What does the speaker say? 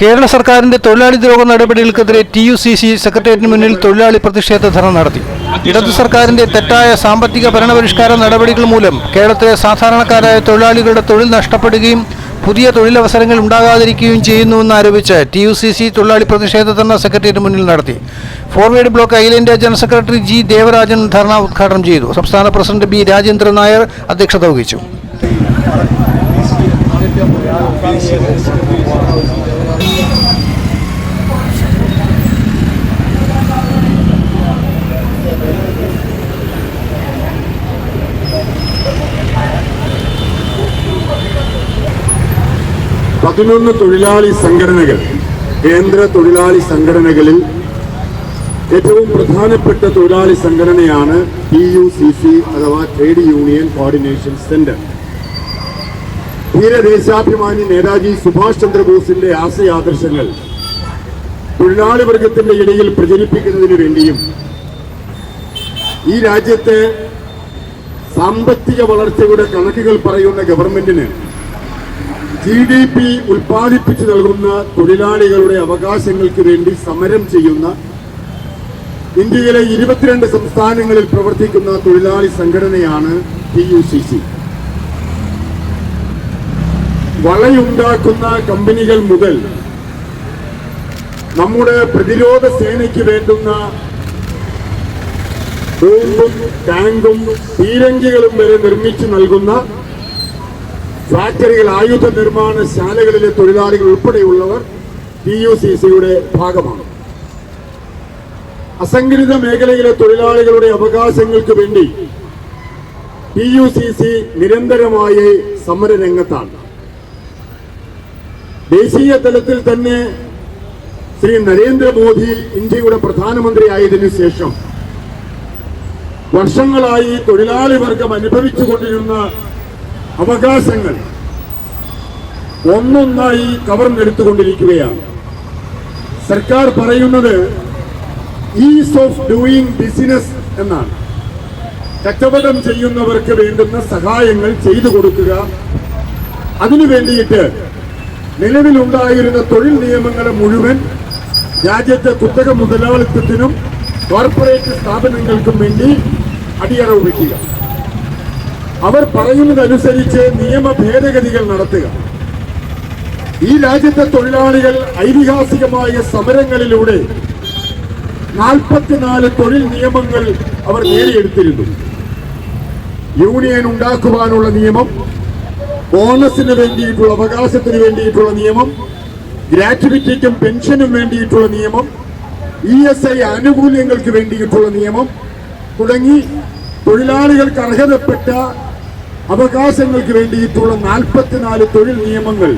കേരള സർക്കാരിന്റെ തൊഴിലാളി ദ്രോഹ നടപടികൾക്കെതിരെ ടി യു സി സി സെക്രട്ടേറിയറ്റിന് മുന്നിൽ തൊഴിലാളി പ്രതിഷേധ ധർണ നടത്തി. ഇടതു സർക്കാരിന്റെ തെറ്റായ സാമ്പത്തിക ഭരണപരിഷ്കാര നടപടികൾ മൂലം കേരളത്തിലെ സാധാരണക്കാരായ തൊഴിലാളികളുടെ തൊഴിൽ നഷ്ടപ്പെടുകയും പുതിയ തൊഴിലവസരങ്ങൾ ഉണ്ടാകാതിരിക്കുകയും ചെയ്യുന്നുവെന്ന് ആരോപിച്ച് ടി യു സി സി തൊഴിലാളി പ്രതിഷേധ ധർണ സെക്രട്ടേറിയറ്റ് മുന്നിൽ നടത്തി. ഫോർവേഡ് ബ്ലോക്ക് അഖിലേന്ത്യാ general secretary G Devarajan dharna ഉദ്ഘാടനം ചെയ്തു. സംസ്ഥാന പ്രസിഡന്റ് ബി രാജേന്ദ്രൻ നായർ അധ്യക്ഷത വഹിച്ചു. പതിനൊന്ന് തൊഴിലാളി സംഘടനകൾ കേന്ദ്ര തൊഴിലാളി സംഘടനകളിൽ ഏറ്റവും പ്രധാനപ്പെട്ട തൊഴിലാളി സംഘടനയാണ് ടി യു സി സി അഥവാ ട്രേഡ് യൂണിയൻ കോർഡിനേഷൻ സെന്റർ ധീരദേശാഭിമാനി നേതാജി സുഭാഷ് ചന്ദ്രബോസിന്റെ ആശയാദർശങ്ങൾ തൊഴിലാളി വർഗത്തിന്റെ ഇടയിൽ പ്രചരിപ്പിക്കുന്നതിന് വേണ്ടിയും ഈ രാജ്യത്തെ സാമ്പത്തിക വളർച്ചയുടെ കണക്കുകൾ പറയുന്ന ഗവൺമെന്റിന് ജി ഡി പി ഉൽപ്പാദിപ്പിച്ചു നൽകുന്ന തൊഴിലാളികളുടെ അവകാശങ്ങൾക്ക് വേണ്ടി സമരം ചെയ്യുന്ന ഇന്ത്യയിലെ ഇരുപത്തിരണ്ട് സംസ്ഥാനങ്ങളിൽ പ്രവർത്തിക്കുന്ന തൊഴിലാളി സംഘടനയാണ് പി യു സി സി വളയുണ്ടാക്കുന്ന കമ്പനികൾ മുതൽ നമ്മുടെ പ്രതിരോധ സേനയ്ക്ക് വേണ്ടുന്ന ബോംബും ടാങ്കും പീരങ്കികളും വരെ നിർമ്മിച്ചു നൽകുന്ന ഫാക്ടറികൾ ആയുധ നിർമ്മാണ ശാലകളിലെ തൊഴിലാളികൾ ഉൾപ്പെടെയുള്ളവർ പി യു സി സിയുടെ ഭാഗമാണ്. അസംഘടിത മേഖലയിലെ തൊഴിലാളികളുടെ അവകാശങ്ങൾക്ക് വേണ്ടി പി യു സി സി നിരന്തരമായി സമരരംഗത്താണ്. ദേശീയ തലത്തിൽ തന്നെ ശ്രീ നരേന്ദ്രമോദി ഇന്ത്യയുടെ പ്രധാനമന്ത്രി ആയതിനു ശേഷം വർഷങ്ങളായി തൊഴിലാളി വർഗം അനുഭവിച്ചുകൊണ്ടിരുന്ന അവകാശങ്ങൾ ഒന്നൊന്നായി കവർന്നെടുത്തുകൊണ്ടിരിക്കുകയാണ്. സർക്കാർ പറയുന്നത് ഈസ് ഓഫ് ഡൂയിങ് ബിസിനസ് എന്നാണ്. കച്ചവടം ചെയ്യുന്നവർക്ക് വേണ്ടുന്ന സഹായങ്ങൾ ചെയ്തു കൊടുക്കുക. അതിനു വേണ്ടിയിട്ട് നിലവിലുണ്ടായിരുന്ന തൊഴിൽ നിയമങ്ങളെ മുഴുവൻ രാജ്യത്തെ കുത്തക മുതലാളിത്തത്തിനും കോർപ്പറേറ്റ് സ്ഥാപനങ്ങൾക്കും വേണ്ടി അടിയറവ് വയ്ക്കുക അവർ പറയുന്നതനുസരിച്ച് നിയമ ഭേദഗതികൾ നടത്തുക. ഈ രാജ്യത്തെ തൊഴിലാളികൾ ഐതിഹാസികമായ സമരങ്ങളിലൂടെ നാൽപ്പത്തിനാല് തൊഴിൽ നിയമങ്ങൾ അവർ നേടിയെടുത്തിരുന്നു. യൂണിയൻ ഉണ്ടാക്കുവാനുള്ള നിയമം ബോണസിന് വേണ്ടിയിട്ടുള്ള അവകാശത്തിന് വേണ്ടിയിട്ടുള്ള നിയമം ഗ്രാറ്റുവിറ്റിക്കും പെൻഷനും വേണ്ടിയിട്ടുള്ള നിയമം ഇ എസ് ഐ ആനുകൂല്യങ്ങൾക്ക് വേണ്ടിയിട്ടുള്ള നിയമം തുടങ്ങി തൊഴിലാളികൾക്ക് അർഹതപ്പെട്ട അവകാശങ്ങൾക്ക് വേണ്ടിയിട്ടുള്ള നാൽപ്പത്തിനാല് തൊഴിൽ നിയമങ്ങൾ